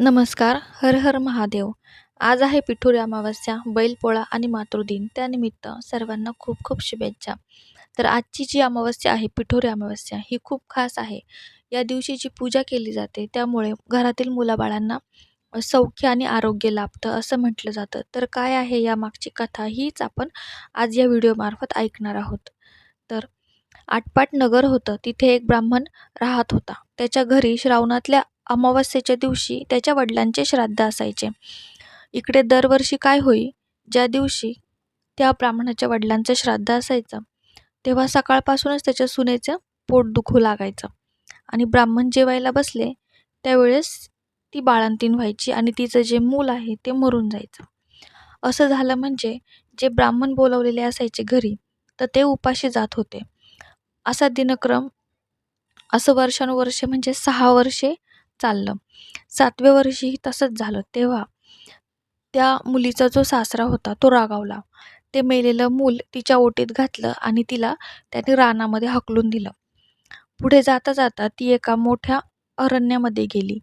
नमस्कार हर हर महादेव. आज आहे पिठोरी अमावस्या बैलपोळा आणि मातृदिन त्यानिमित्त सर्वांना खूप खूप शुभेच्छा. तर आजची जी अमावस्या आहे पिठोरी अमावस्या ही खूप खास आहे. या दिवशी जी पूजा केली जाते त्यामुळे घरातील मुलाबाळांना सौख्य आणि आरोग्य लाभतं असं म्हटलं जातं. तर काय आहे या मागची कथा हीच आपण आज या व्हिडिओमार्फत ऐकणार आहोत. तर आटपाट नगर होतं तिथे एक ब्राह्मण राहत होता. त्याच्या घरी श्रावणातल्या अमावस्येच्या दिवशी त्याच्या वडिलांचे श्राद्ध असायचे. इकडे दरवर्षी काय होई ज्या दिवशी त्या ब्राह्मणाच्या वडिलांचं श्राद्ध असायचं तेव्हा सकाळपासूनच त्याच्या सुनेचं पोट दुखू लागायचं. आणि ब्राह्मण जेवायला बसले त्यावेळेस ती बाळंतीण व्हायची आणि तिचं जे मूल आहे ते मरून जायचं. असं झालं म्हणजे जे ब्राह्मण बोलवलेले असायचे घरी तर ते उपाशी जात होते. असा दिनक्रम असं वर्षानुवर्षे म्हणजे सहा वर्षे चाललं. सातव्या वर्षीही तसंच झालं. तेव्हा त्या मुलीचा जो सासरा होता तो रागावला. ते मेलेलं मूल तिच्या ओटीत घातलं आणि तिला त्याने रानामध्ये हकलून दिलं. पुढे जाता जाता ती एका मोठ्या अरण्यामध्ये गेली.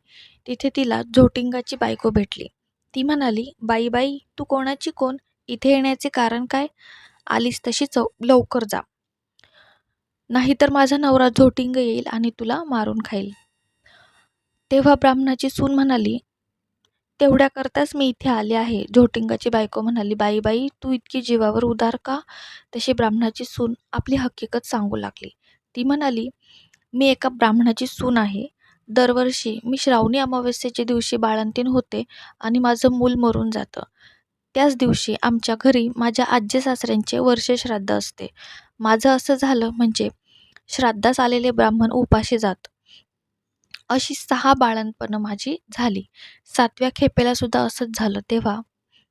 तिथे तिला झोटिंगाची बायको भेटली. ती म्हणाली बाई बाई तू कोणाची कोण? इथे येण्याचे कारण काय? आलीस तशी चौ लवकर जा. नाहीतर माझा नवरा झोटिंग येईल आणि तुला मारून खाईल. तेव्हा ब्राह्मणाची सून म्हणाली तेवढ्याकरताच मी इथे आले आहे. झोटिंगाची बायको म्हणाली बाई बाई तू इतकी जीवावर उदार का? तशी ब्राह्मणाची सून आपली हकीकत सांगू लागली. ती म्हणाली मी एका ब्राह्मणाची सून आहे. दरवर्षी मी श्रावणी अमावस्येच्या दिवशी बाळंतीण होते आणि माझं मूल मरून जातं. त्याच दिवशी आमच्या घरी माझ्या आजी सासऱ्यांचे वर्षश्राद्ध असते. माझं असं झालं म्हणजे श्राद्धास आलेले ब्राह्मण उपाशी जात. अशी सहा बाळंतपणं माझी झाली. सातव्या खेपेला सुद्धा असंच झालं तेव्हा.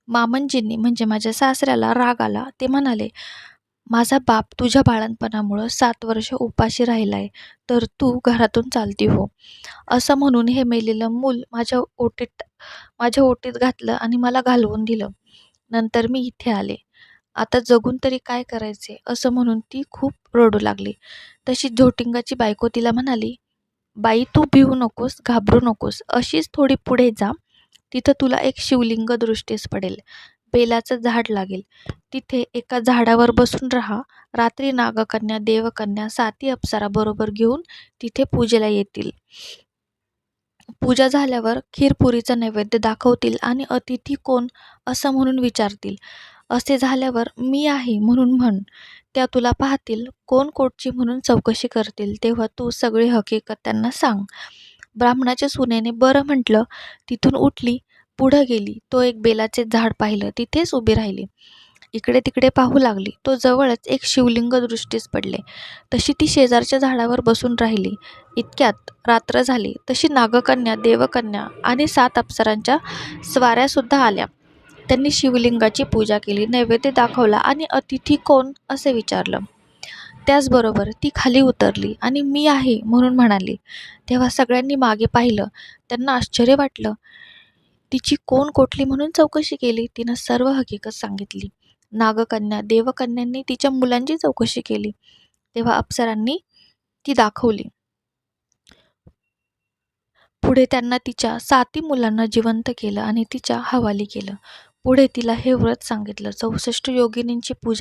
मामनजींनी म्हणजे माझ्या सासऱ्याला राग आला ते म्हणाले माझा बाप तुझ्या बाळणपणामुळं सात वर्ष उपाशी राहिलाय तर तू घरातून चालती हो. असं म्हणून हे मेलेलं मूल माझ्या ओटीत माझ्या ओटीत घातलं आणि मला घालवून दिलं. नंतर मी इथे आले. आता जगून तरी काय करायचे असं म्हणून ती खूप रडू लागली. तशी झोटिंगाची बायको तिला म्हणाली बाई तू भिवू नकोस घाबरू नकोस. अशीच थोडी पुढे जा. तिथं तुला एक शिवलिंग दृष्टीस पडेल. बेलाचं झाड लागेल. तिथे एका झाडावर बसून राहा. रात्री नागकन्या देवकन्या साती अप्सरा बरोबर घेऊन तिथे पूजेला येतील. पूजा झाल्यावर खीरपुरीचा नैवेद्य दाखवतील आणि अतिथी कोण असं म्हणून विचारतील. असे झाल्यावर मी आहे म्हणून म्हण. त्या तुला पाहतील कोण कोटची म्हणून चौकशी करतील तेव्हा तू सगळी हकीकत त्यांना सांग. ब्राह्मणाच्या सुनेने बरं म्हटलं. तिथून उठली पुढं गेली. तो एक बेलाचे झाड पाहिलं. तिथेच उभी राहिली. इकडे तिकडे पाहू लागली. तो जवळच एक शिवलिंग दृष्टीस पडले. तशी ती शेजारच्या झाडावर बसून राहिली. इतक्यात रात्र झाली. तशी नागकन्या देवकन्या आणि सात अप्सरांच्या स्वाऱ्यासुद्धा आल्या. त्यांनी शिवलिंगाची पूजा केली नैवेद्य दाखवला आणि अतिथी कोण असे विचारलं. त्याचबरोबर ती खाली उतरली आणि मी आहे म्हणून म्हणाली. तेव्हा सगळ्यांनी मागे पाहिलं. त्यांना आश्चर्य वाटलं. तिची कोण कोठली म्हणून चौकशी केली तिनं सर्व हकीकत सांगितली. नागकन्या देवकन्यांनी तिच्या मुलांची चौकशी केली. तेव्हा अप्सरांनी ती दाखवली. पुढे त्यांना तिच्या साती मुलांना जिवंत केलं आणि तिच्या हवाली केलं. पुढे तिला हे व्रत सांगितलं. चौसष्ट योगिनींची पूजा